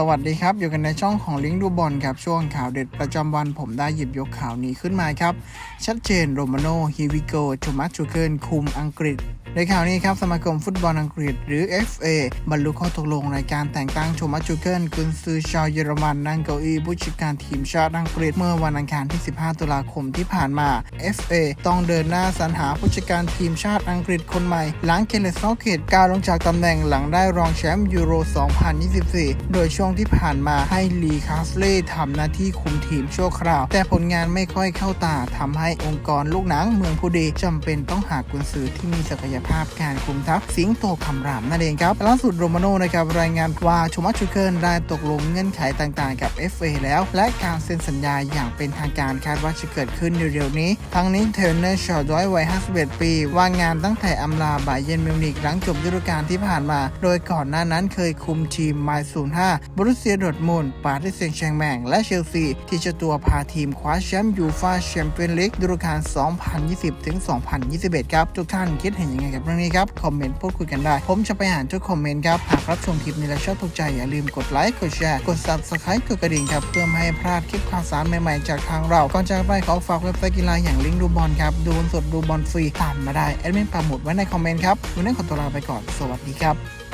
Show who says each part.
Speaker 1: สวัสดีครับ อยู่กันในช่องของลิงก์ดูบอลครับ ช่วงข่าวเด็ดประจำวันผมได้หยิบยกข่าวนี้ขึ้นมาครับ ชัดเจนโรมาโนฮิวิโกโทมัสจูเกิลคุมอังกฤษ ในข่าวนี้ครับสมาคมฟุตบอลอังกฤษหรือ FA บรรลุข้อตกลงในการแต่งตั้งโทมัสจูเกิลกุนซือชาวเยอรมันนั่งเก้าอี้ผู้จัดการทีมชาติอังกฤษเมื่อวันอังคารที่ 15 ตุลาคมที่ผ่านมา FA ต้องเดินหน้าสรรหาผู้จัดการทีมชาติอังกฤษคนใหม่ หลังเคนเลสโซเกตก้าวลงจากตำแหน่งหลังได้รองแชมป์ยูโร 2024 โดยช่วงที่ผ่านมาให้ลีคาสเล่ทำหน้าที่คุมทีมชั่วคราว แต่ผลงานไม่ค่อยเข้าตาทำให้องค์กรลูกหนังเมืองผู้ดีจำเป็นต้องหากุนซือที่มีศักยภาพการคุมทัพสิงโตคำรามนั่นเองครับล่าสุดโรมาโนนะครับรายงานว่าชมัสชูเคิลได้ตกลงเงื่อนไขต่างๆ กับ FA แล้ว และการเซ็นสัญญาอย่างเป็นทางการคาดว่าจะเกิดขึ้นเร็วๆนี้ ทั้งนี้เทรนเนอร์ชาวดอยวัย 51 ปี ว่างงานตั้งแต่อำลาบาเยนมิวนิกหลังจบฤดูกาลที่ผ่านมา โดยก่อนหน้านั้นเคยคุมทีมไมซูน5บรุเซียดอร์ทมุนปารีสแซงต์แชร์แมง และเชลซี ที่เจะตัวพาทีมคว้าแชมป์ยูฟ่าแชมเปี้ยนลีกฤดูกาล 2020ถึง2021 ครับ ทุกท่านคิดเห็นยังไงกับเรื่องนี้ครับคอมเมนต์พูดคุยกันได้ ผมจะไปอ่านทุกคอมเมนต์ครับหากรับชมคลิปนี้แล้วชอบถูกใจอย่าลืมกดไลค์กดแชร์กด subscribe กดกระดิ่งครับเพื่อไม่ให้พลาดคลิปข่าวสารใหม่ๆจากทางเราก่อนจากไปขอฝากเว็บไซต์กีฬาอย่างลิงก์ดูบอลครับดูบอลสดดูบอลฟรีตามมาได้แอดมินปักหมุดไว้ในคอมเมนต์ครับวันนี้ขอตัวลาไปก่อนสวัสดีครับ